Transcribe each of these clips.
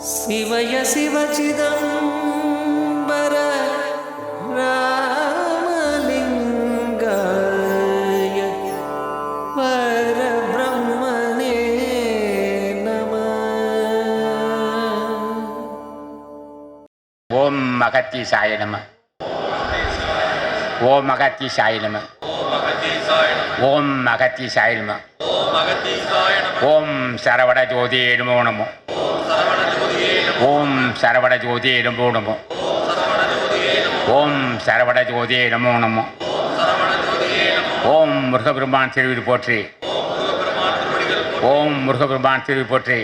சிவய சிவச்சிதம்பர ராமலிங்காய பரபிரம்மனே நம. ஓம் மகத்தி சாய நம. ஓம் மகத்தி சாய நம. ஓம் மகத்தி சாய நம. ஓம் சரவண ஜோதி எழுமோ நமோ. ஓம் சரவண ஜோதி நமோ நமோ. ஓம் சரவண ஜோதி நமோ நமோ. ஓம் முருகபெருமான் திருவிழி போற்றி. ஓம் முருகபெருமான் திருவிழி போற்றி.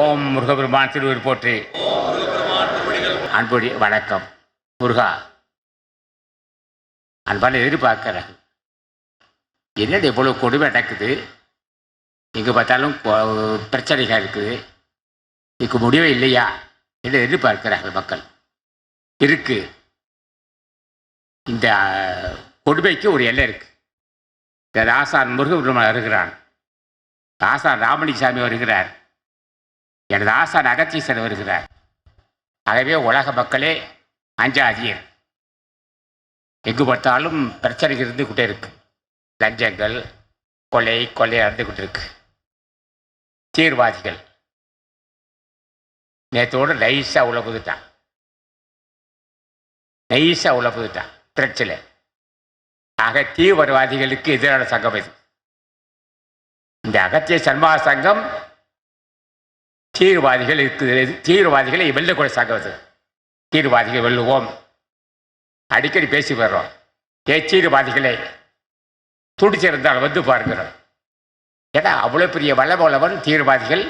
ஓம் முருகபெருமான் திருவிழி போற்றி. அன்புடி வணக்கம். முருகா அன்பான எதிர்பார்க்கிறேன் என்னது இவ்வளோ கொடுமை நடக்குது? எங்கே பார்த்தாலும் பிரச்சனைகள் இருக்குது. இதுக்கு முடிவே இல்லையா என்று எதிர்பார்க்கிறார்கள் மக்கள். இருக்கு. இந்த கொடுமைக்கு ஒரு எல்லை இருக்கு. ராசான் முருகபெருமான் வருகிறான் ராசான் ராமலிசாமி வருகிறார். எனது ஆசான் அகத்தீசர் வருகிறார். ஆகவே உலக மக்களே அஞ்சாதீர். எங்கு பார்த்தாலும் பிரச்சனை இருந்துக்கிட்டே இருக்கு. லஞ்சங்கள் கொலை கொலை நடந்துக்கிட்டு இருக்கு. தீர்வாதிகள். நேற்றோடு நைஸாக உள்ள புதுட்டான் நைஸாக உள்ள புதுட்டான் பிரச்சனை. ஆக தீவிரவாதிகளுக்கு எதிரான சங்கம் இது. இந்த அகத்திய சன்மா சங்கம் தீவிரவாதிகள் இருக்குது தீவிரவாதிகளை வெல்லக்கூட சங்கம் தீவிரவாதிகள் வெல்லுவோம். அடிக்கடி பேசி வர்றோம். ஏ தீவிரவாதிகளை துடிச்சிருந்தால் வந்து பாருங்கிறோம் ஏன்னா அவ்வளோ பெரிய வல்லபோலவன் தீவிரவாதிகள்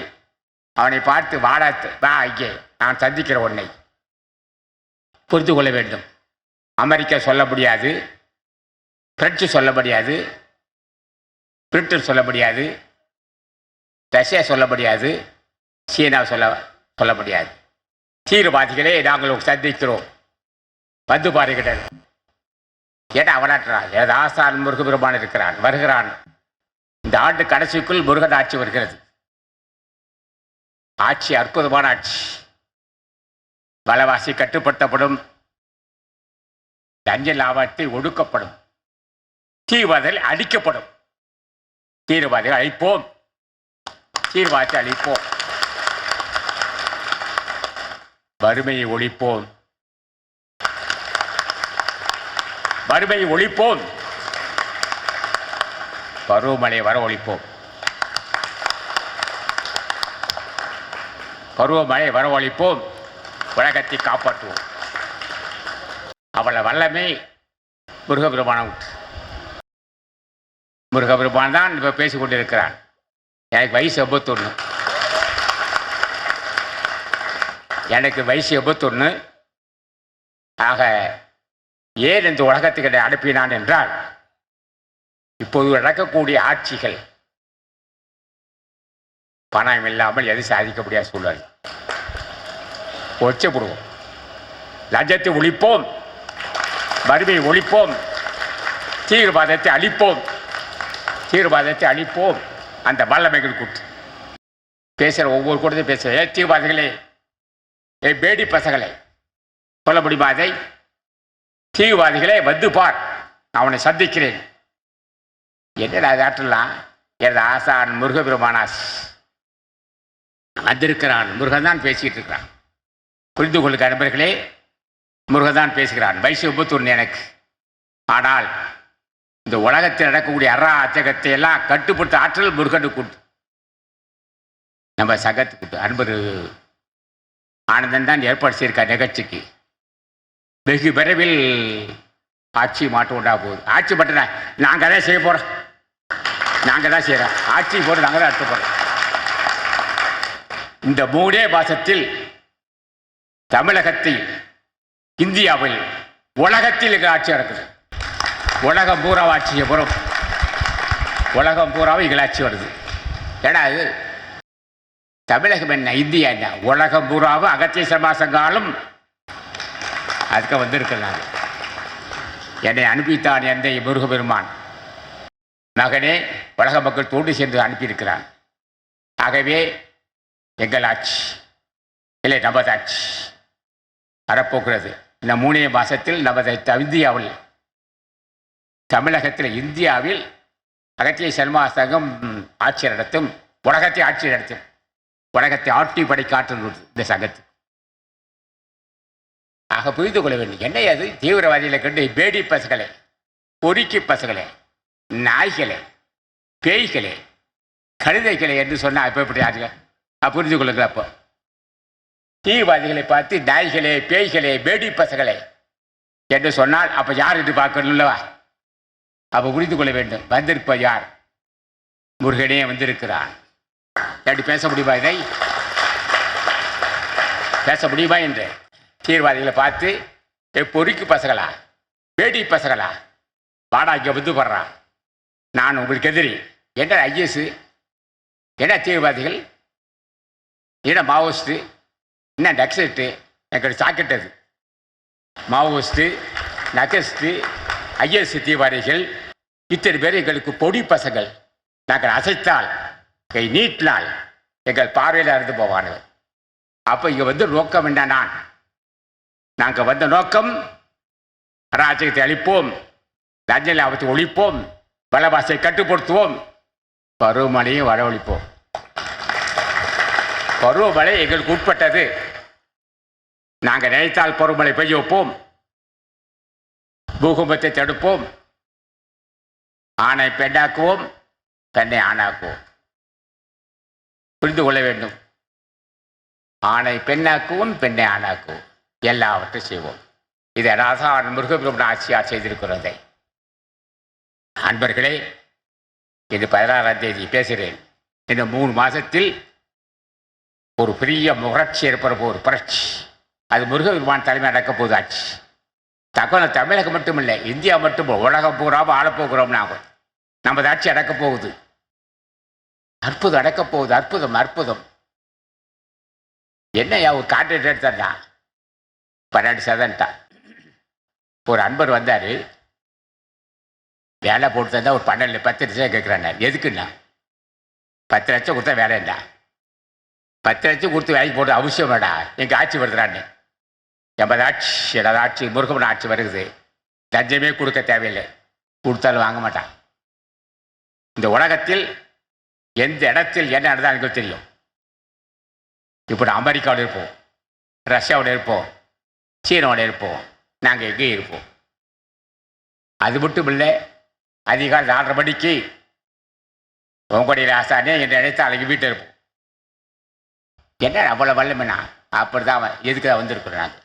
அவனை பார்த்து வாடா வா ஐயே நான் சந்திக்கிற உன்னை. புரிந்து கொள்ள வேண்டும். அமெரிக்கா சொல்ல முடியாது பிரெஞ்சு சொல்ல முடியாது பிரிட்டன் சொல்ல முடியாது ரஷ்யா சொல்ல முடியாது சீனா சொல்ல சொல்ல முடியாது தீவிரவாதிகளே நாங்கள் சந்திக்கிறோம். வந்து பாருங்கள். ஏன்னா அவனாற்றான் ஏதோ ஆசான் முருகபெருமான் இருக்கிறான் வருகிறான். இந்த ஆண்டு கடைசிக்குள் முருகன் ஆட்சி வருகிறது. ஆட்சி அற்புதமான ஆட்சி. வலவாசி கட்டுப்படுத்தப்படும். லஞ்ச லாபத்தை ஒடுக்கப்படும். தீவிரவாதிகள் அழிக்கப்படும். தீவிரவாதிகள் அழிப்போம். தீவிரவாதத்தை அழிப்போம். வறுமையை ஒழிப்போம். வறுமையை ஒழிப்போம். பருவமழையை வர ஒழிப்போம். பருவமழை வரவழைப்போம். உலகத்தை காப்பாற்றுவோம். அவளை வல்லமை முருகபெருமானம் முருகபெருமான் தான் இப்போ பேசிக் கொண்டிருக்கிறான் எனக்கு வயசு எண்பத்தொன்று எனக்கு வயசு எண்பத்தொன்று ஆக ஏன் இந்த உலகத்துக்கு அனுப்பினான் என்றால் இப்போது நடக்கக்கூடிய ஆட்சிகள் பணம் இல்லாமல் எது சாதிக்க முடியாத சூழல் ஒச்சப்படுவோம் லஞ்சத்தை ஒழிப்போம். வறுமையை ஒழிப்போம். தீவிரவாதத்தை அழிப்போம். தீவிரவாதத்தை அழிப்போம். அந்த வல்லமைகள் கூட்டு. பேசுகிற ஒவ்வொரு கூட்டத்தையும் பேசுகிற ஏ தீவிரவாதிகளே. ஏ பேடி பசங்களே. சொல்ல முடியுமா அதை? தீவிரவாதிகளே வந்து பார். நான் அவனை சந்திக்கிறேன். என்னடா ஆற்றலாம் எனது ஆசான் முருகபெருமானாஸ். வந்திருக்கிறான். முருகன் தான் பேசிக்கிட்டு இருக்கிறான். புரிந்து கொள்ளுங்க நண்பர்களே முருகன் தான் பேசுகிறான். வயசு விபத்துன்னு எனக்கு. ஆனால் இந்த உலகத்தில் நடக்கக்கூடிய அறா அச்சகத்தை எல்லாம் கட்டுப்படுத்த ஆற்றல் முருகனுக்கு உண்டு. நம்ம சங்கத்துக்கு அன்பர் ஆனந்தன் தான் ஏற்பாடு செய்திருக்கார் நிகழ்ச்சிக்கு. வெகு விரைவில் ஆட்சி மாற்றம் உண்டா போகுது. ஆட்சி மட்டும் நாங்கள் தான் செய்ய போகிறோம் நாங்கள் தான் செய்கிறோம் ஆட்சி போட்டு நாங்கள் தான் எடுத்து போகிறோம் இந்த மூணே மாசத்தில் தமிழகத்தில் இந்தியாவில் உலகத்தில் எங்கள் ஆட்சி நடக்குது. உலகம் பூரா ஆட்சியை புறம். உலகம் பூராவும் இகழாட்சி வருது. ஏன்னா அது தமிழகம் என்ன இந்தியா என்ன? உலகம் பூராவும் அகத்திய சமாசங்காலும் அதுக்கு வந்திருக்கிறாங்க என்னை அனுப்பித்தான் எந்த முருகபெருமான் மகனே உலக மக்கள் தோண்டு சேர்ந்து அனுப்பியிருக்கிறான் ஆகவே எங்கள் ஆட்சி இல்லை நபதாட்சி ஆட்சி வரப்போகிறது. இந்த மூணே மாதத்தில் நமது த- இந்தியாவில் தமிழகத்தில் இந்தியாவில் அகத்திய சர்மா சங்கம் ஆட்சி நடத்தும் உலகத்தை ஆட்சி நடத்தும் உலகத்தை ஆட்டி படை காற்று இந்த சங்கத்து. ஆக புரிந்து கொள்ள வேண்டும். என்ன அது தீவிரவாதிகளை கண்டு பேடி பசுகளை பொறுக்கி பசுகளை நாய்களே பேய்களே கழுதைகளே என்று சொன்னால் இப்போ எப்படி ஆறுகள் நான் புரிந்து கொள்ளுங்க அப்போ. தீவிரவாதிகளை பார்த்து நாய்களே பேய்களே பேடி பசங்களே என்று சொன்னால் அப்போ யார் என்று பார்க்கணும்லவா அப்போ புரிந்து கொள்ள வேண்டும். வந்திருப்ப யார்? முருகனே வந்திருக்கிறான். எப்படி பேச முடியுமா இதை? பேச முடியுமா என்று? தீவிரவாதிகளை பார்த்து ஏ பொறுக்கி பசங்களா? பேடி பசங்களா? வாடா இங்கே வந்து படுறான் நான் உங்களுக்கு எதிரி. என்ன ஐஎஸ் என்ன தீவிரவாதிகள் என்ன மாவோஸ்ட்டு என்ன நக்சட்டு எங்களுக்கு சாக்கெட் அது. மாவோயிஸ்ட்டு நகஸ்ட்டு ஐஎஸ் தீவாரிகள் இத்தனை பேர் எங்களுக்கு பொடி பசங்கள். நாங்கள் அசைத்தால் கை நீட்டினால் எங்கள் பார்வையில் இருந்து போவானுங்க அப்போ இங்கே வந்து நோக்கம் என்ன நான்? நாங்கள் வந்த நோக்கம் ராஜகத்தை அழிப்போம் லஞ்ச லாபத்தை ஒழிப்போம் வலவாசை கட்டுப்படுத்துவோம் பருவமழையும் வரவழிப்போம் பருவமழை எங்களுக்கு உட்பட்டது நாங்கள் நினைத்தால் பருவமழை பெய்ய வைப்போம். பூகம்பத்தை தடுப்போம். ஆணை பெண்ணாக்குவோம். பெண்ணை ஆணாக்குவோம். புரிந்து கொள்ள வேண்டும். ஆணை பெண்ணாக்குவோம் பெண்ணை ஆணாக்குவோம். எல்லாவற்றையும் செய்வோம். இதை ராசா முருகபெருமன் ஆட்சியார் செய்திருக்கிறதை. அன்பர்களே இது பதினாறாம் தேதி பேசுகிறேன். இந்த மூணு மாதத்தில் ஒரு பெரிய முரட்சி ஏற்பட ஒரு புரட்சி. அது முருகபெருமான் தலைமை நடக்க போதாச்சு தகவல் தமிழகம் மட்டும் இல்லை இந்தியா மட்டும் உலகம் பூராவும் ஆளப்போகிறோம் நாங்கள் நமது ஆட்சி அடக்க போகுது. அற்புதம் அடக்கப் போகுது அற்புதம் அற்புதம். என்னையா ஒரு கான்ட்ராக்ட் எடுத்தா பன்னெண்டு சதன்ட்டான் ஒரு அன்பர் வந்தார். வேலை போட்டு தந்தா ஒரு பன்னெண்டு பத்து லட்சம் கேட்குறேன் எதுக்குண்ணா பத்து லட்சம் கொடுத்தா வேலைண்டா? பத்து லட்சம் கொடுத்து வேலைக்கு போட்டு அவசியம் வேடா எங்கள் ஆட்சி வருதுறான்னு எண்பது ஆட்சி எனது ஆட்சி முருகமன் ஆட்சி வருகுது. லஞ்சமே கொடுக்க தேவையில்லை. கொடுத்தாலும் வாங்க மாட்டான். இந்த உலகத்தில் எந்த இடத்தில் என்ன நடந்தால் எனக்கு தெரியும். இப்போ நான் அமெரிக்காவோட இருப்போம். ரஷ்யாவோட இருப்போம். சீனாவோட இருப்போம். நாங்கள் எங்கேயும் இருப்போம். அது மட்டும் இல்லை அதிகாலை நாலரை மணிக்கு உங்களுடைய ராசானே என்னை நினைத்து அழகி வீட்டில் இருப்போம். என்ன அவ்வளோ வல்லமைனா? அப்படிதான் அவன் எதுக்கு தான் வந்திருக்கிறோம் நாங்கள்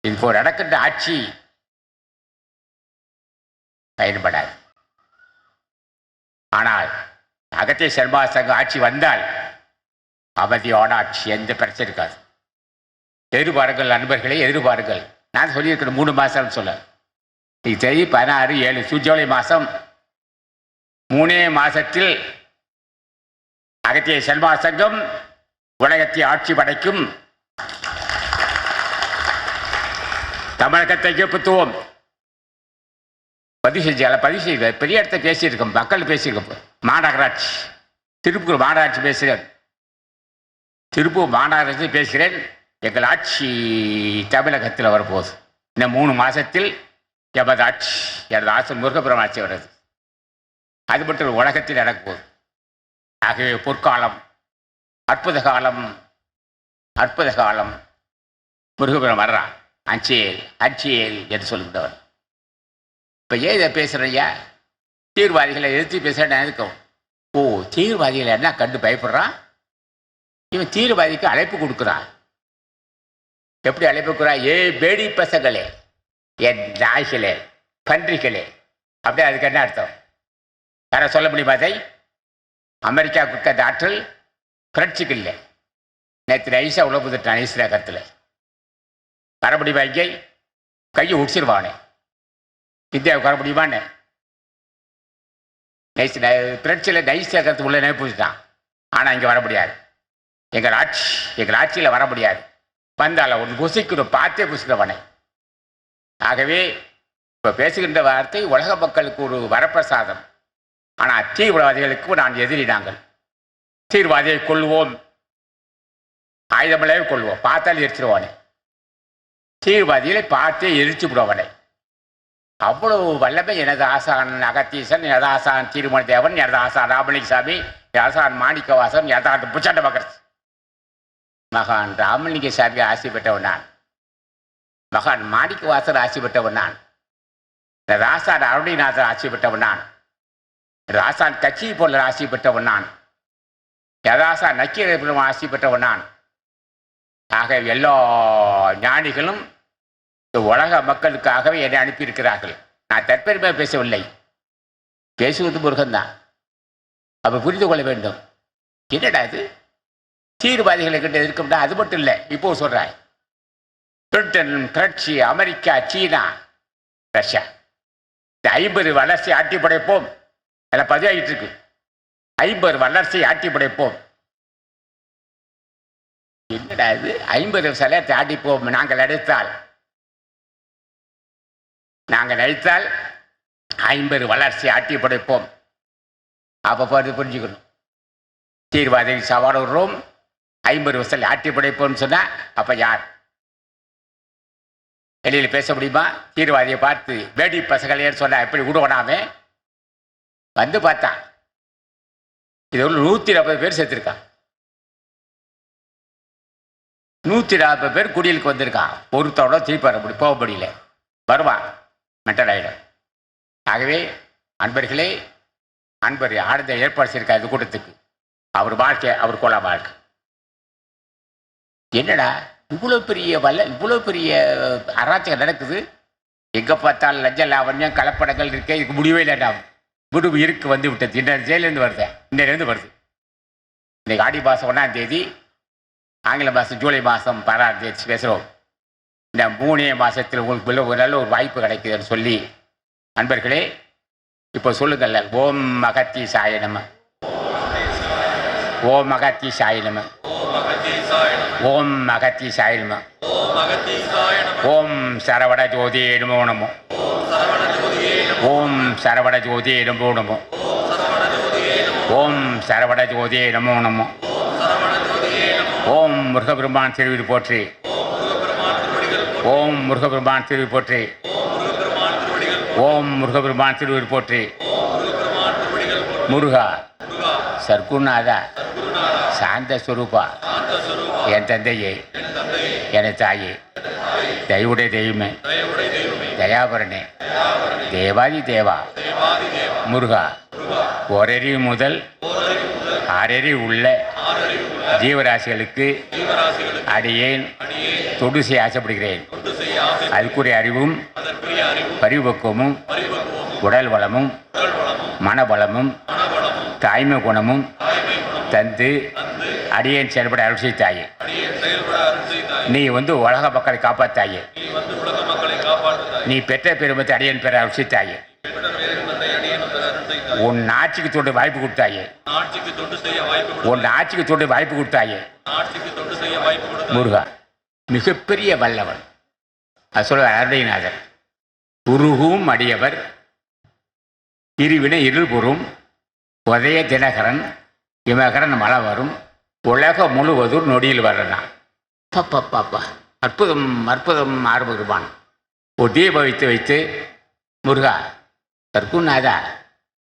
இப்போ நடக்கின்ற ஆட்சி பயன்படாது. ஆனால் அகத்திய சர்மா சங்க ஆட்சி வந்தால் அவதியோட ஆட்சி எந்த பிரச்சனை இருக்காது. எதிர்பாருங்கள் நண்பர்களே எதிர்பாருங்கள். நான் சொல்லியிருக்கிறேன் மூணு மாதம்னு சொல்ல. இது தெரியும் பதினாறு ஏழு சு- ஜூலை மாதம் மூணே மாதத்தில் அகத்திய செல்வா சங்கம் உலகத்தை ஆட்சி படைக்கும். தமிழகத்தை கைப்பற்றுவோம் பதிவு செஞ்சால பதிவு செய்த பெரிய இடத்த பேசியிருக்கோம் மக்கள் பேசியிருக்கோம். மாநகராட்சி திருப்பூர் மாநகராட்சி பேசுகிறேன். திருப்பூர் மாநகராட்சி பேசுகிறேன். எங்கள் ஆட்சி தமிழகத்தில் வரப்போகுது. இந்த மூணு மாதத்தில் எமது ஆட்சி எனது ஆட்சி முருகபுரம் ஆட்சி வருது அது மட்டும் உலகத்தில் நடக்கப்போகுது ஆகவே பொற்காலம் அற்புத காலம் அற்புத காலம். முருகபுரம் வர்றான் அஞ்சேல் அஞ்சேல் என்று சொல்கின்றவர் இப்போ ஏன் இதை பேசுகிறையா தீவிரவாதிகளை எதிர்த்து பேசுகிறேன் இருக்கும் ஓ தீவிரவாதிகளை என்ன கண்டு பயப்படுறான்? இவன் தீவிரவாதிக்கு அழைப்பு கொடுக்குறான். எப்படி அழைப்பு கொடுக்குறான்? ஏ பேடி பசங்களே என் நாய்களே பன்றிகளே. அப்படியே அதுக்கு என்ன அர்த்தம்? யாரை சொல்ல முடியுமா அதை? அமெரிக்கா கொடுத்த அந்த ஆற்றல் புரட்சிக்கு இல்லை. நேற்று நைஸாக உள்ள புதுட்டான் நைஸ் நகரத்தில் வர முடியுமா இங்கே கையை உடிச்சிருவானே. இந்தியாவுக்கு வர முடியுமான்னு? நைஸ் புரட்சியில் நைஸ் நகரத்து உள்ள நினைப்புட்டான் ஆனால் இங்கே வர முடியாது. எங்கள் ஆட்சி எங்கள் ஆட்சியில் வர முடியாது. வந்தால உன் புசிக்கணும் பார்த்தே புசிக்கிறவனை ஆகவே இப்போ பேசுகின்ற வார்த்தை உலக மக்களுக்கு ஒரு வரப்பிரசாதம். ஆனால் தீவிரவாதிகளுக்கு நான் எதிரி நாங்கள் தீர்வாதியை கொள்வோம் ஆயுதமில்லாவே கொள்வோம் பார்த்தால் எரிச்சிருவானே. தீவிரவாதிகளை பார்த்தே எரிச்சு விடுவானே. அவ்வளவு வல்லமை எனது ஆசான் அகத்தீசன் எனது ஆசான் திருமண தேவன் எனது ஆசான் ராமலிங்கசாமி ஆசான் மாணிக்கவாசன் எனது புச்சண்ட மகர்ஸ் மகான் ராமலிங்க சாமி ஆசி பெற்றவன் நான். மகான் மாணிக்கவாசன் ஆசி பெற்றவன் நான். எனது ஆசான் அருணிநாதன் ஆசி பெற்றவன் நான். ராசான் கட்சியை கட்சி போல ஆசி பெற்றவன் நான். யதாசா போல ஆசி பெற்றவன் நான். ஆக எல்லா ஞானிகளும் இந்த உலக மக்களுக்காகவே என்னை அனுப்பியிருக்கிறார்கள். நான் தற்பெருமை பேசவில்லை. பேசுவது முருகன் தான் புரிந்து கொள்ள வேண்டும். என்னடா இது? தீவிரவாதிகளை கிட்ட இருக்கும்டா அது மட்டும் இல்லை இப்போ சொல்கிறாய் பிரிட்டன் கிரட்சி அமெரிக்கா சீனா ரஷ்யா. இந்த ஐம்பது வளர்ச்சி ஆட்டி படைப்போம் அதில் பதிவாகிட்டு இருக்கு ஐம்பது வல்லரசை ஆட்டி படைப்போம். என்னடா இது? ஐம்பது சிலையத்தை ஆட்டிப்போம் நாங்கள் நடித்தால். நாங்கள் நடித்தால் ஐம்பது வளர்ச்சி ஆட்டி படைப்போம். அப்போ பார்த்து புரிஞ்சுக்கணும். தீர்வாதை சவால் விடுறோம். ஐம்பது வருஷத்தில் ஆட்டி படைப்போம்னு சொன்னால் அப்போ யார்? வெளியில் பேச முடியுமா? தீர்வாதியை பார்த்து வேடி பசங்களேன்னு சொன்னால் எப்படி விடுவனாமே வந்து பார்த்தான் இது ஒரு நூற்றி நாற்பது பேர் சேர்த்துருக்கான் நூற்றி நாற்பது பேர் குடியலுக்கு வந்திருக்கான் பொறுத்தோட திருப்பி வர முடியும் போக முடியல. வருவான் மென்டல் ஆகிடும் ஆகவே அன்பர்களே அன்பர் ஆனந்த ஏற்பாடு செய்யிருக்கா இந்த கூட்டத்துக்கு. அவர் வாழ்க்கை அவர் கோலா வாழ்க்கை. என்னடா இவ்வளோ பெரிய வல்ல இவ்வளோ பெரிய அராச்சகம் நடக்குது? எங்கே பார்த்தாலும் லஞ்ச லாவண்யம் கலப்படங்கள் இருக்கே இதுக்கு முடிவே இல்லைடா. குரு இருக்கு வந்து விட்டது. இன்றைய ஜெயிலேருந்து வருது. இன்றையிலேருந்து வருது. இன்றைக்கு ஆடி மாதம் ஒன்றாம் தேதி ஆங்கில மாதம் ஜூலை மாதம் பதினாறு தேதி பேசுகிறோம் இந்த மூணே மாதத்தில் உங்களுக்கு உள்ள ஒரு நல்ல ஒரு வாய்ப்பு கிடைக்குதுன்னு சொல்லி நண்பர்களே இப்போ சொல்லுங்கள்ல. ஓம் மகத்தி சாயனம ஓம் மகத்தி சாயனம ஓம் மகத்தி சாயனம ஓம் சரவண ஜோதி நமோ நமோ. ஓம் சரவட ஜோதியே நமோ நமோ. ஓம் சரவட ஜோதியே நமோ நமோ. ஓம் முருகபெருமான் திருவிழி போற்றி. ஓம் முருகபெருமான் திருவி போற்றி. ஓம் முருகபெருமான் திருவிழி போற்றி. முருகா சர்க்குநாதா சாந்த சுரூபா என் தந்தையே என தாயே தெய்வுடைய தெய்வமே தயாபரணே தேவாதி தேவா. முருகா. ஓரறிவு முதல் ஆறறி உள்ள ஜீவராசிகளுக்கு அடியேன் தொடு செய்ய ஆசைப்படுகிறேன். அதுக்குரிய அறிவும் பரிபக்குவமும் உடல் வளமும் மனபலமும் தாய்மை குணமும் தந்து அடியேன் செயல்பட அருள் செய்தாயே. நீ வந்து உலக மக்களை காப்பாத்தாயே. நீ பெற்ற பெருமத்தை அடியன் பெற அவசித்தாயே உன் ஆட்சிக்கு தொண்டு வாய்ப்பு கொடுத்தாயே. உன் ஆட்சிக்கு தொண்டு வாய்ப்பு கொடுத்தாயே. முருகா மிகப்பெரிய வல்லவன். அது சொல்ல அருணைநாதர் உருகும் அடியவர் இருவினை இருள்புறும் உதய தினகரன் இமகரன் மழை வரும் உலகம் முழுவதும் நொடியில் வரலாம் பாப்பா பாப்பா அற்புதம் அற்புதம் ஆரம்பிருப்பான் ஒட்டியை பவித்து வைத்து வைத்து முருகா தற்குநாதா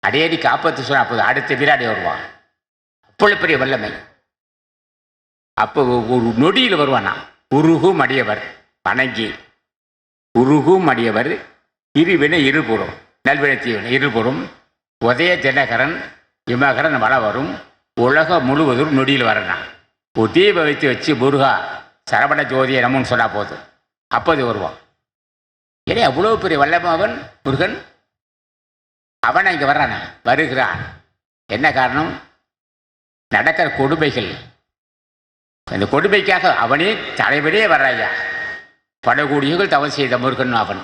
அடியடி காப்பாற்று சொன்ன அப்போது அடுத்த விராடி வருவான். அப்பொழுது பெரிய வல்லமை. அப்போ ஒரு நொடியில் வருவானா? உருகும் அடியவர் வணங்கி. உருகும் அடியவர் இருவினை இருபுறம் நல்வினை இருபுறம். உதய தினகரன் இமகரன் வள வரும். உலகம் முழுவதும் நொடியில் வரனா ஒட்டியை பவித்து வைத்து வச்சு முருகா சரவண ஜோதியை நமன்னு சொன்னால் போதும். அப்போது வருவான். ஏன்னா அவ்வளோ பெரிய வல்லமாவன் முருகன் அவன் இங்கே வர்றானா வருகிறான். என்ன காரணம்? நடக்கிற கொடுமைகள். அந்த கொடுமைக்காக அவனே தலைவரே வர்றாயா? படக்கூடியவர்கள் தவறு செய்த முருகன் அவன்.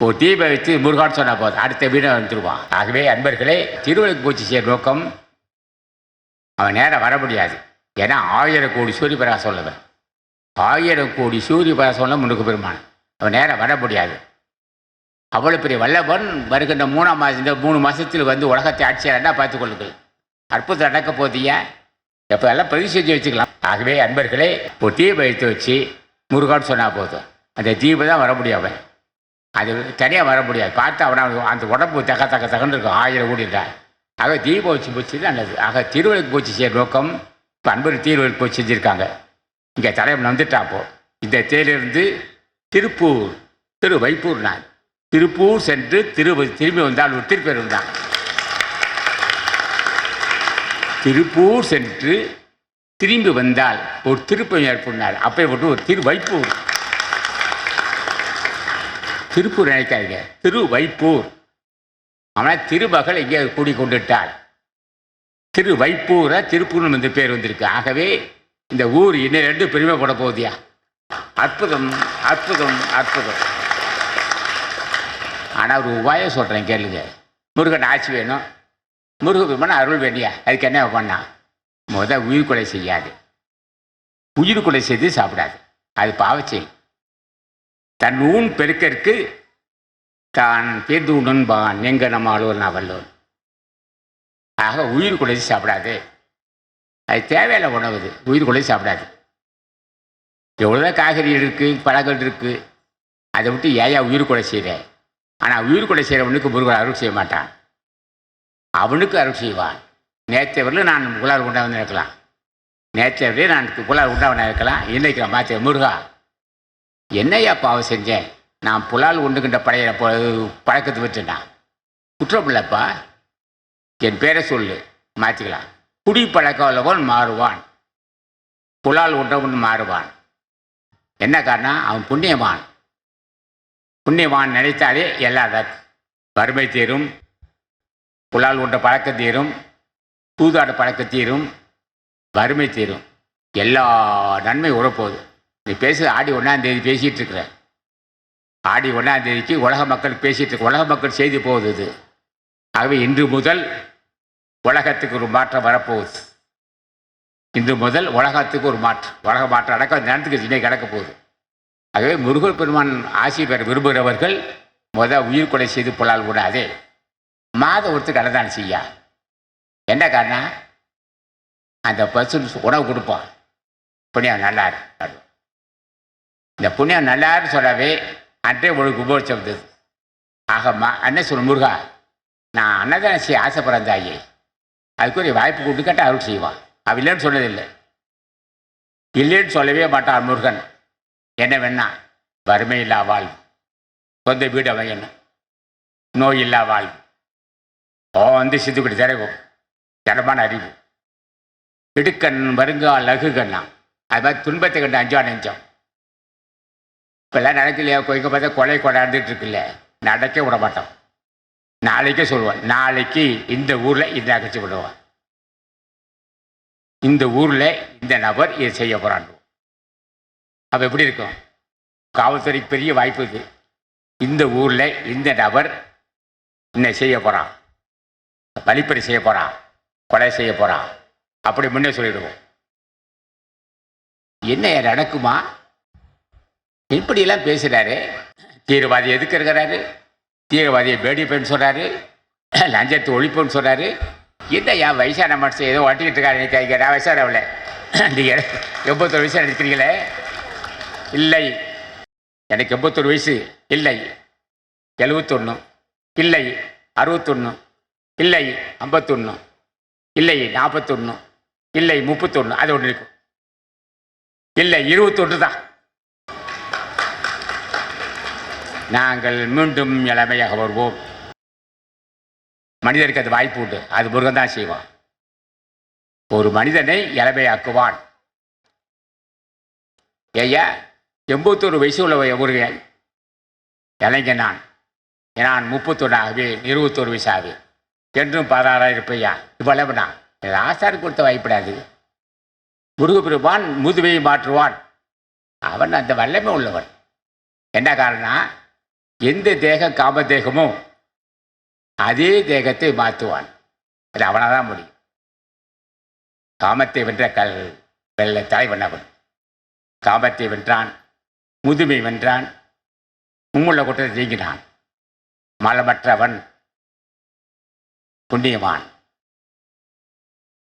ஒரு தீபை வைத்து முருகான் சொன்னால் போதும் அடுத்த வீடு வந்துருவான். ஆகவே அன்பர்களே திருவள்ளுக்கு பூச்சி செய்ய நோக்கம் அவன் நேரம் வர முடியாது. ஏன்னா ஆயிரம் கோடி சூரிய பிரகாசம் உள்ளவன். ஆயிரம் கோடி சூரிய பிரகாசம் உள்ள முருக பெருமான் அவன் நேரம் வர முடியாது. அவ்வளோ பெரிய வல்லவன் வருகின்ற மூணாம் மாதம் இந்த மூணு மாதத்தில் வந்து உலகத்தை ஆட்சியாளர்னா பார்த்துக்கொள்ளுங்கள். அற்புதம் நடக்க போதியா எப்போ எல்லாம் பதிவு செஞ்சு வச்சுக்கலாம். ஆகவே அன்பர்களே இப்போ தீபம் எடுத்து வச்சு முருகான்னு சொன்னால் போதும். அந்த தீபம் தான் வர முடியாம அது தனியாக வர முடியாது. பார்த்து அவனை அந்த உடம்பு தக்க தக்க தகன்னு இருக்கும். ஆயிரம் கூடிட்டா ஆக தீபம் வச்சு போச்சு நல்லது. ஆக திருவள்ளுக்கு போச்சு செய்ய நோக்கம் இப்போ அன்பர் திருவள்ளுக்கு போய் செஞ்சுருக்காங்க. இங்கே தலைவன் வந்துட்டா அப்போது இந்த தேரிலிருந்து திருப்பூர் திரு வைப்பூர் நான். திருப்பூர் சென்று திரு திரும்பி வந்தால் ஒரு திருப்பேர் வந்தான் திருப்பூர் சென்று திரும்பி வந்தால் ஒரு திருப்பதியார் ஏற்படுனார். அப்போ போட்டு ஒரு திரு வைப்பூர். திருப்பூர் நினைக்காதீங்க. திரு வைப்பூர். ஆனால் திருமகள் இங்கே கூடி கொண்டுட்டாள் திரு வைப்பூரை திருப்பூர்னு வந்து பேர் வந்திருக்கு. ஆகவே இந்த ஊர் இன்னும் ரெண்டு பெருமைப்பட போகுதியா? அற்புதம் அற்புதம் அற்புதம். ஆனால் ஒரு உபாயம் சொல்கிறேன் கேளுங்க. முருகன் ஆட்சி வேணும். முருகப்பெருமான அருள் வேண்டியா? அதுக்கு என்ன பண்ணா? முத உயிர் கொலை செய்யாது. உயிர் கொலை செய்து சாப்பிடாது. அது பாவச்செயல். தன் ஊன் பெருக்கற்கு தான் பேர்ந்து உண்பான் எங்க நம்ம அலுவல் நான் வல்லோன். ஆக உயிர் கொலை சாப்பிடாது. அது தேவையில்லை உணவு. உயிர் கொலை சாப்பிடாது. எவ்வளோதான் காய்கறி இருக்குது பழங்கள் இருக்குது அதை விட்டு ஏயா உயிர் கொலை செய்கிறேன் ஆனால் உயிர் கொலை செய்கிறவனுக்கு முருகன் அருள் செய்ய மாட்டான். அவனுக்கு அருள் செய்வான். நேற்றை நான் புலார் உண்டாவன் இருக்கலாம். நேற்றை நான் புலால் உண்டாவனாக இருக்கலாம். இன்னைக்கு நான் மாற்ற முருகா என்னையா பாவம் செஞ்சேன் நான் புலால் உண்டுகின்ற பழைய பழக்கத்தை விட்டுட்டான்? குற்றம் இல்லைப்பா. என் பேரை சொல்லு மாற்றிக்கலாம் குடி பழக்கம் உள்ளவன் மாறுவான். புலால் உண்டவன் மாறுவான். என்ன காரணம் அவன் புண்ணியவான். புண்ணியவான் நினைத்தாலே எல்லா வறுமை தீரும் புலால் உண்ட பழக்க தீரும் தூதாட பழக்க தீரும் வறுமை தீரும். எல்லா நன்மை உறப்போகுது நீ பேச ஆடி ஒன்றாந்தேதி பேசிகிட்டு இருக்கிற. ஆடி ஒன்றாந்தேதிக்கு உலக மக்கள் பேசிகிட்டு இருக்க உலக மக்கள் செய்தி போகுது இது. ஆகவே இன்று முதல் உலகத்துக்கு ஒரு மாற்றம் வரப்போகுது. இன்று முதல் உலகத்துக்கு ஒரு மாற்று. உலக மாற்று அடக்க நேரத்துக்கு இன்னைக்கு கிடக்க போகுது. ஆகவே முருகர் பெருமான் ஆசி பெற விரும்புகிறவர்கள் முத உயிர் கொலை செய்து கொள்ளால் கூடாது. மாத ஒருத்தருக்கு அன்னதானம் செய்யா. என்ன காரணம்? அந்த பசு உணவு கொடுப்பான். புண்ணியம் நல்லா இருக்கு இந்த புண்ணியம் நல்லான்னு சொல்லவே அன்றே உங்களுக்கு உபோச்சம் வந்தது ஆக மா அண்ணன் சொல்லு முருகா நான் அன்னதானம் செய்ய ஆசைப்படுறேன் தாயே. அதுக்குரிய வாய்ப்பு கொடுத்து கேட்டால் அருள் செய்வான். அவ இல்லைன்னு சொன்னதில்லை இல்லைன்னு சொல்லவே மாட்டான் முருகன். என்ன வேணா வறுமை இல்லா வாழ்வு. சொந்த வீடு அமையணும். நோய் இல்லா வாழ்வு. ஓ வந்து சித்துக்குடி திரைவோம் ஜடமான அறிவு. இடுக்கண் வருங்கா லகுகண்ணா அது மாதிரி துன்பத்தை கண்டு அஞ்சா நெஞ்சம். இப்பெல்லாம் நடக்கலையா? கொய்க்க பார்த்தா கொலை கொண்டாந்துட்டு இருக்குல்ல. நடக்க விட மாட்டோம். நாளைக்கே சொல்லுவான். நாளைக்கு இந்த ஊரில் இந்த அகச்சி விடுவான். இந்த ஊரில் இந்த நபர் இதை செய்ய போகிறான் அப்போ எப்படி இருக்கும்? காவல்துறைக்கு பெரிய வாய்ப்பு இது. இந்த ஊரில் இந்த நபர் என்ன செய்ய போகிறான் வழிப்பறி செய்ய போகிறான் கொலை செய்ய போகிறான் அப்படி முன்னே சொல்லிடுவோம். என்ன நடக்குமா? இப்படியெல்லாம் பேசுகிறாரு தீவிரவாதி எதுக்கு இருக்கிறாரு? தீவிரவாதியை வேடிப்பேன்னு சொல்கிறாரு லஞ்சத்தை ஒழிப்புன்னு சொல்கிறாரு என்ன வயசான மனுஷன் ஏதோ ஓட்டிக்கிட்டு இருக்காரு நினைக்காங்க நான் வயசானவள. நீங்கள் எண்பத்தொரு வயசு நினைக்கிறீங்களே இல்லை. எனக்கு எண்பத்தொரு வயசு. இல்லை. எழுபத்தொன்று இல்லை. அறுபத்தொன்று இல்லை. ஐம்பத்தொன்று இல்லை. நாற்பத்தொன்று இல்லை. முப்பத்தொன்று அது ஒன்று இருக்கும் இல்லை. இருபத்தொன்று தான். நாங்கள் மீண்டும் இளமையாக வருவோம். மனிதருக்கு அது வாய்ப்பு உண்டு. அது முருகன் தான் செய்வான். ஒரு மனிதனை இளமையாக்குவான். ஐயா எண்பத்தொரு வயசு உள்ள முருகன். இளைஞன் நான். நான் முப்பத்தொன்னாகவே இருபத்தொரு வயசாகவே என்றும் பதினாறாயிரம் இருப்பையா இவ்வளவு நான். இது கொடுத்த வாய்ப்பிடாது முருகப்பெருமான் முதுமையை மாற்றுவான். அவன் அந்த வல்லமை உள்ளவன். என்ன காரணம் எந்த தேகம் காம தேகமும் அதே தேகத்தை மாற்றுவான். அது அவனாக தான் முடியும். காமத்தை வென்ற கல் வெள்ள தலைவன் அவன் காமத்தை வென்றான் முதுமை வென்றான் மும்முள்ள குற்றத்தை நீங்கினான். மலமற்றவன் புண்ணியவான்.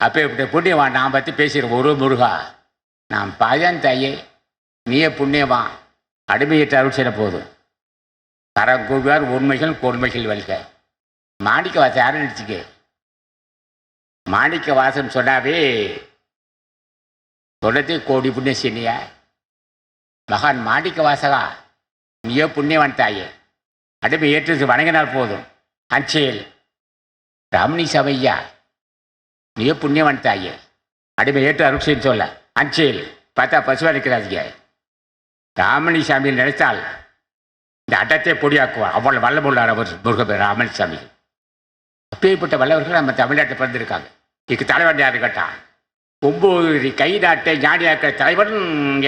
அப்போ இப்படி புண்ணியவான் நான் பற்றி பேசுகிற ஒரு முருகா நான் பாஜன் தாயே நீயே புண்ணியவான். அடிமையிட்டு அருள் செய்ய போதும். தரங்குவார் உண்மைகள் கொடுமைகள் வல்க. மாணிக்க வாசம் யாரும் நினச்சிக்க? மாணிக்க வாசம் சொன்னாவே தொடர்ந்து கோடி புண்ணிய சீனியா மகான் மாணிக்க வாசகா நீயோ புண்ணியவான் தாயே. அடுப்பு ஏற்று வணங்கினால் போதும். அஞ்சேல். ரமணி சமையா நீயோ புண்ணியவான் தாயே. அடிமை ஏற்று அருட்சின்னு சொல்ல. அஞ்சேல். பார்த்தா பசுவா இருக்கிறாதிங்க ராமணி சாமியில் நினைத்தால் இந்த அடத்தை பொடியாக்குவார் அவ்வளோ வல்லமுள்ளார் அவர் முருகபெரு ராமணி சாமி அப்பேற்பட்ட வல்லவர்கள் நம்ம தமிழ்நாட்டில் பிறந்திருக்காங்க. இதுக்கு தலைவன் யார் கேட்டா? ஒம்பது கை நாட்டை ஞானியாக்க தலைவன்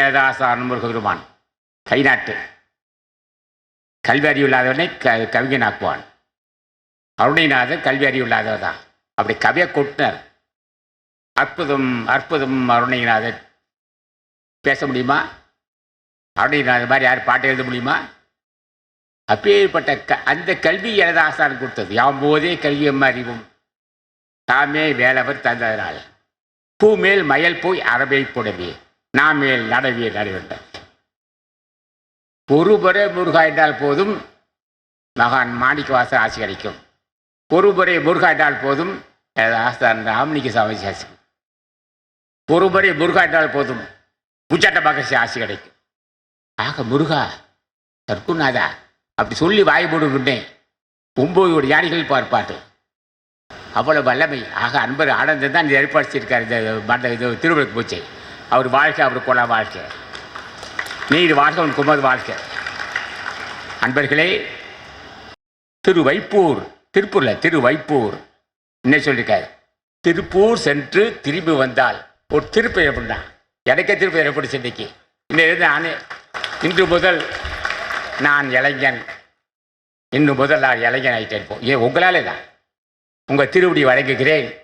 ஏதாசான் முருகபெருமான் கை நாட்டு கல்வி அறிவு இல்லாதவனை க கவிஞனாக்குவான் அருணைநாதன் கல்வி அறிவு இல்லாதவர் தான். அப்படி கவியை கொட்டினர். அற்புதம் அற்புதம் அருணைநாதன் பேச முடியுமா? அருணைநாதன் மாதிரி யார் பாட்டு எழுத முடியுமா? அப்பேற்பட்ட க அந்த கல்வி எனது ஆசான் கொடுத்தது. யாம் போதே கல்வியம் அறிவும். தாமே வேலவர் தந்ததனால். பூமேல் மயல் போய் அரபை புடவே. நாமேல் நடவே நடைவென்றார் ஒருபுறை முருகா என்றால் போதும் மகான் மாணிக்கவாசர் ஆட்சி கிடைக்கும் ஒருபுறை முருகா என்றால் போதும் எனது ஆசான் ராமணிக்கு சாமி ஆசி ஒருபுறை முருகா என்றால் போதும் புஜாட்ட பகசி ஆசி கிடைக்கும் ஆக முருகா சர்க்குநாதா அப்படி சொல்லி வாய் போடுகின்றே ஒன்பது யானைகள் பார்ப்பார்கள். அவ்வளவு வல்லமை ஆக அன்பர் ஆனந்தன் தான் ஏற்படுத்தியிருக்கார் இந்த மண்ட இது திருவிழாக்கு பூச்சை அவர் வாழ்க்கை அவர் கொலா வாழ்க்கை நீர் வாழ்க்கை அவன் குமது வாழ்க்கை அன்பர்களே திரு வைப்பூர் திருப்பூரில் திரு வைப்பூர் என்ன சொல்லியிருக்காரு திருப்பூர் சென்று திரும்பி வந்தால் ஒரு திருப்பெயர் அப்படின்னா எனக்கே திருப்பி எப்படி சென்னைக்கு? இன்னும் நானே இன்று முதல் நான் இளைஞன். இன்னும் முதல் நான் இளைஞன் ஆகிட்டேன் இருப்போம் ஏ உங்களாலே தான் உங்கள் திருவடி வணங்குகிறேன்.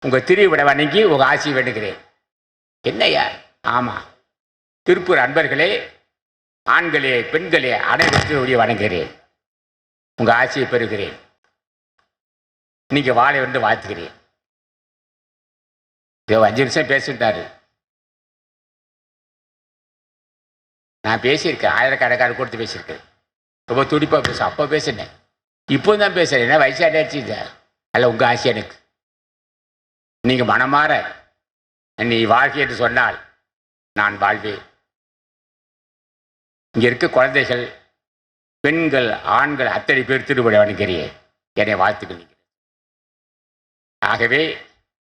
உங்கள் திருவிட வணங்கி உங்கள் ஆசி வேண்டுகிறேன். என்னையா ஆமாம் திருப்பூர் அன்பர்களே ஆண்களே பெண்களே அனைவரும் வணங்குகிறேன். உங்கள் ஆசியை பெறுகிறேன். நீங்கள் வாழை வந்து வாழ்த்துக்கிறேன் இதோ அஞ்சு நிமிஷம் பேசிட்டாரு நான் பேசியிருக்கேன். ஆயிரக்கணக்கான கொடுத்து பேசியிருக்கேன். ரொம்ப துடிப்பாக பேச அப்போ பேசினேன். இப்போ தான் பேசுகிறேன் என்ன வயசாடாச்சு அல்ல உங்கள் ஆசை எனக்கு. நீங்கள் மனமாற. நீ வாழ்க்கை என்று சொன்னால் நான் வாழ்வேன். இங்கே இருக்க குழந்தைகள் பெண்கள் ஆண்கள் அத்தனை பேர் திருவிழா வணங்குகிறேன் என்னை வாழ்த்துக்கள் ஆகவே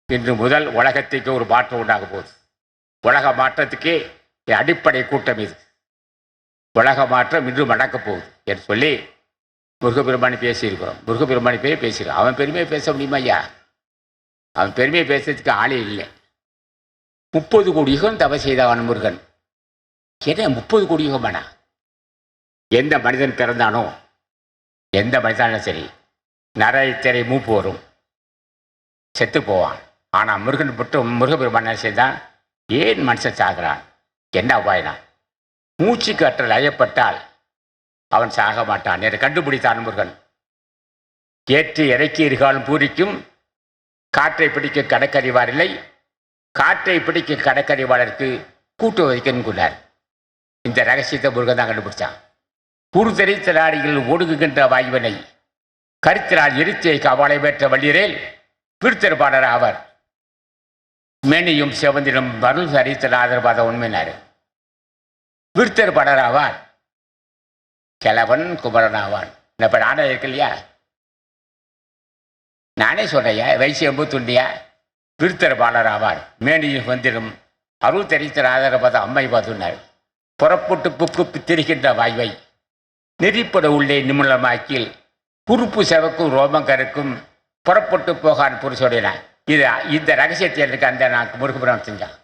இன்று முதல் உலகத்துக்கு ஒரு மாற்றம் உண்டாக போகுது. உலக மாற்றத்துக்கே அடிப்படை கூட்டம் இது. உலக மாற்றம் இன்று நடக்கப் போகுது என்று சொல்லி முருகப்பெருமானி பேசியிருக்கிறோம். முருகப்பெருமானி பேர் பேசியிருக்கோம் அவன் பெருமையை பேச முடியுமா ஐயா? அவன் பெருமையை பேசுறதுக்கு ஆளே இல்லை. முப்பது கோடி யுகம் தவ செய்தவன் முருகன். என்ன முப்பது கோடி யுகமானா எந்த மனிதன் பிறந்தானோ எந்த மனிதனும் சரி நரத்திரை மூப்பு வரும். செத்து போவான். ஆனால் முருகன் மட்டும் முருகப்பெருமான் செய்தான் ஏன் மனுஷன் சாகிறான்? என்ன உபாயனா மூச்சு கற்றல் அயப்பட்டால் அவன் சாக மாட்டான். என்று கண்டுபிடித்தான் முருகன். ஏற்றி இறக்கி இருகாலும் பூரிக்கும் காற்றை பிடிக்க கடற்கறிவாரில்லை காற்றை பிடிக்க கடற்கறிவாளருக்கு கூட்டு வைக்கணுங்கிறார் இந்த ரகசியத்தை முருகன் தான் கண்டுபிடிச்சான். குறுதறித்த திராடியில் ஒடுங்குகின்ற வாயுவனை கருத்தினால் எரித்தியை கவாலை பெற்ற வள்ளியரேல் பிரித்தெருப்பாளர் ஆவர் மேனியும் செவந்திலும் மருள் சரித்தல் ஆதரவாத உண்மையினார் விருத்தர் ஆவார் கிழவன் குமரன் ஆவான் இப்போ நாடகம் இருக்கு இல்லையா? நானே சொல்றையா வயசு எம்பத்துண்டியா விருத்தர் ஆவார் மேனியும் வந்திடும் அருள் தெரித்த ஆதரவாத அம்மை பார்த்துனார் புறப்பட்டு புக்கு திரிகின்ற வாய்வை நெறிப்பட உள்ளே நிமிழமாக்கில் குறுப்பு செவக்கும் ரோமங்கருக்கும் புறப்பட்டு போகான் புருஷோடினான் இது இந்த ரகசியத்தை எனக்கு அந்த நான் முருகபுரம் செஞ்சான்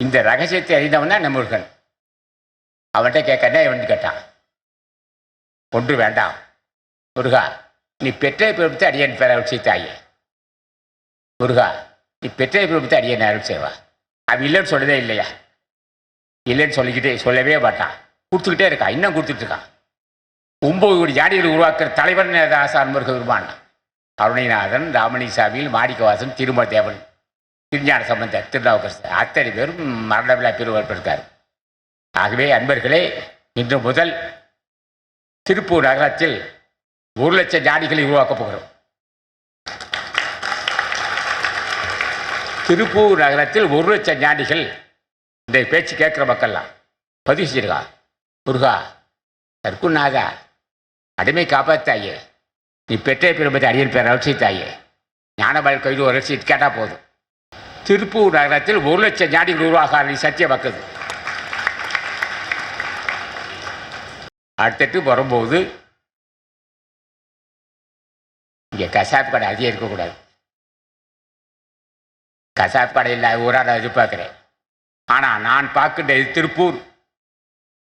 இந்த ரகசியத்தை அறிந்தவன் தான் முருகன். அவன்கிட்ட கேட்கனே இவன் கேட்டான். ஒன்று வேண்டாம். முருகா நீ பெற்றை பிறப்பித்து அடியன் பெற தாயே முருகா நீ பெற்றை பிறப்பித்து அடியன் அருள் செய்வா. அவன் இல்லைன்னு சொல்லதே இல்லையா? இல்லைன்னு சொல்லிக்கிட்டே சொல்லவே மாட்டான். கொடுத்துக்கிட்டே இருக்கான் இன்னும் கொடுத்துட்டு இருக்கான். ஒன்பது கோடி ஜாடிகள் உருவாக்குற தலைவன் ஆசான் முருக பெருமான். அருணைநாதன் ராமணிசாமியில் மாணிக்கவாசன் திருமதேவன் திருஞான சம்பந்தர் திருநாவுக்கரசர். அத்தனை பேரும் மரண விழா மரணவிழா பெறுவதற்கார் ஆகவே அன்பர்களே இன்று முதல் திருப்பூர் நகரத்தில் ஒரு லட்சம் ஜாடிகளை உருவாக்கப் போகிறோம். திருப்பூர் நகரத்தில் ஒரு லட்சம் ஞானிகள் இந்த பேச்சு கேட்குற மக்கள்லாம். பதிவு செஞ்சிருக்கா முருகா தற்குநாதா அடிமை காப்பாத்தாயே. நீ பெற்ற பெருமதி அடியன் பேர் ரட்சித்தாயே ஞானபால் கோயில் ஒரு லட்சம் கேட்டால் போதும். திருப்பூர் நகரத்தில் ஒரு லட்சம் ஞானிகள் உருவாக நீ அடுத்தட்டு வரும்போது இங்கே கசாப்பு கடை அதிகம் இருக்கக்கூடாது. கசாப்பு கடை இல்லாத ஊராக நான் ஆனால் நான் பார்க்கின்ற இது திருப்பூர்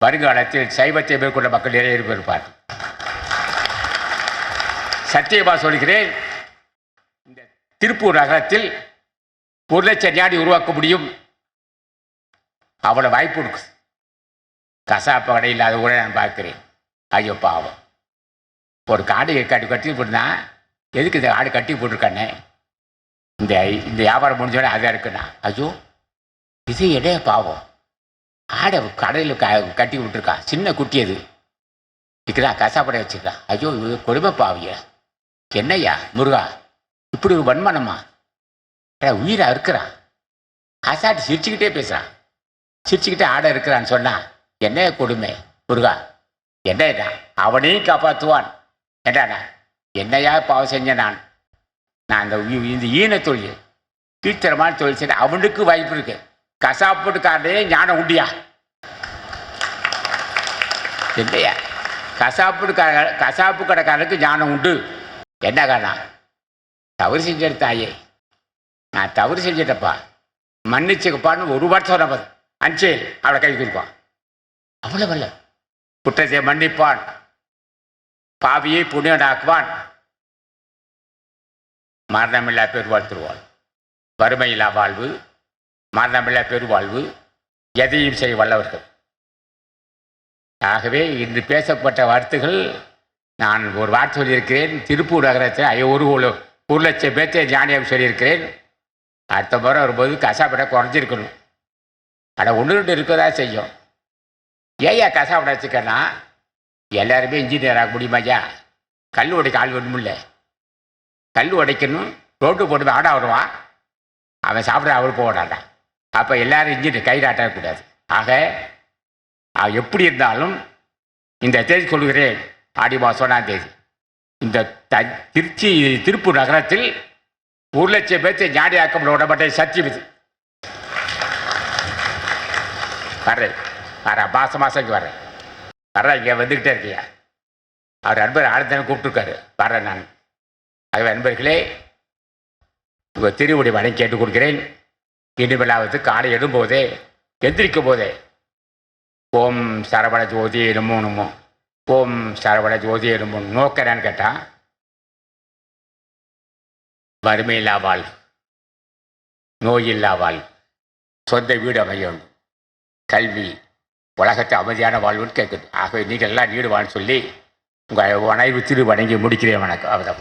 வருங்காலத்தில் சைவத்தை மேற்கொண்ட மக்கள் நிறைய இருப்பார் சத்தியமா சொல்கிறேன் இந்த திருப்பூர் நகரத்தில் ஒரு லட்சம் ஞாடி உருவாக்க முடியும். அவ்வளோ வாய்ப்பு இருக்கு கசாப்பு கடை இல்லாத ஊரை நான் பார்க்குறேன். ஐயோ பாவம். ஒரு காடு கட்டி கட்டி போட்டுனா எதுக்கு இந்த ஆடு கட்டி போட்டிருக்கானே? இந்த இந்த வியாபாரம் முடிஞ்சோடனே அதான் இருக்குண்ணா ஐயோ இது இடைய பாவம். ஆடை கடையில் க கட்டி விட்டுருக்கான் சின்ன குட்டி அது. இதுக்குதான் கசாப்படை வச்சுருக்கான் ஐயோ இது கொடுமை பாவியா. என்னய்யா முருகா இப்படி ஒரு வன்மனமா? உயிராக உயிரா இருக்கிறான். கசாட்டி சிரிச்சுக்கிட்டே பேசுகிறான் சிரிச்சுக்கிட்டே ஆடை இருக்கிறான்னு சொன்னால் என்ன கொடுமை முருகா? என்ன அவனையும் காப்பாற்றுவான் என்னடா? என்னையா பாவம் செஞ்ச நான்? நான் அந்த இந்த ஈன தொழில் கீழ்த்தரமான தொழில் செய்ய அவனுக்கு வாய்ப்பு இருக்கு. கசாப்புட்டுக்காரனே ஞானம் உண்டியா? இல்லையா கசாப்புக்கார கசாப்பு கடைக்காரனுக்கு ஞானம் உண்டு. என்ன காரணம்? தவறு செஞ்சிட தாயே. நான் தவறு செஞ்சிட்டப்பா மன்னிச்சுக்கப்பான்னு ஒரு வார்த்தை சொன்ன அஞ்சேல் அவளை கை கொடுப்பான் அவ்வளவல்ல குற்றத்தை மன்னிப்பான். பாவியை புண்ணியனாக்குவான். மரணமில்லா பெருவாழ் திருவாள் வறுமையில்லா வாழ்வு மரணமில்லா பெருவாழ்வு எதையும் செய்ய வல்லவர்கள். ஆகவே இன்று பேசப்பட்ட வார்த்தைகள் நான் ஒரு வார்த்தை சொல்லியிருக்கிறேன் திருப்பூர் நகரத்தில் ஐயோ ஒரு ஒரு- லட்சம் பேர்த்தை ஞானியம் சொல்லியிருக்கிறேன். அடுத்த முறை வரும்போது கசாப்பிட குறைஞ்சிருக்கணும். ஆனால் ஒன்று ரெண்டு இருக்கதான் செய்யும். ஏயா கசாப்படை வச்சுக்கன்னா எல்லாருமே இன்ஜினியர் ஆக முடியுமாய்யா கல் உடைக்க ஆள் வேணுமில்ல. கல் உடைக்கணும் ரோட்டு போட்டு ஆடா வருவான். அவன் சாப்பிட அவர் போடாடா அப்போ எல்லாரும் இன்ஜினியர் கைதாட்டக்கூடாது ஆக எப்படி இருந்தாலும் இந்த தேதி சொல்கிறேன் ஆடி மாதம் ஒன்றாம் தேதி. இந்த த திருச்சி திருப்பூர் நகரத்தில் ஒரு லட்சம் பேர்த்தை ஞானியாக்கப்பட விடப்பட்ட சத்தியம் இது வர்றேன். வரேன் மாதம் மாதம் இங்கே வரேன் வர இங்கே வந்துக்கிட்டே இருக்கியா? அவர் அன்பர் ஆனந்தன் கூப்பிட்டுருக்காரு. வரேன் நான். ஆகவே அன்பர்களே உங்கள் திருவுடி வணங்கி கேட்டுக் கொடுக்கிறேன் இனிமேலாவது காலை எழும்போதே எந்திரிக்கும் போதே ஓம் சரவண ஜோதி என்னமோ நமோ ஓம் சரவண ஜோதி என்னமோ நோக்கிறேன்னு கேட்டான் வறுமையில்லா வாழ்வு நோயில்லா வாழ்வு சொந்த வீடு அமையும் கல்வி உலகத்தை அமைதியான வாழ்வுன்னு கேட்குது ஆகவே நீங்கள் எல்லாம் நீடுவான்னு சொல்லி உங்கள் உணர்வு திரு வணங்கி முடிக்கிறேன் வணக்கம் அவதான்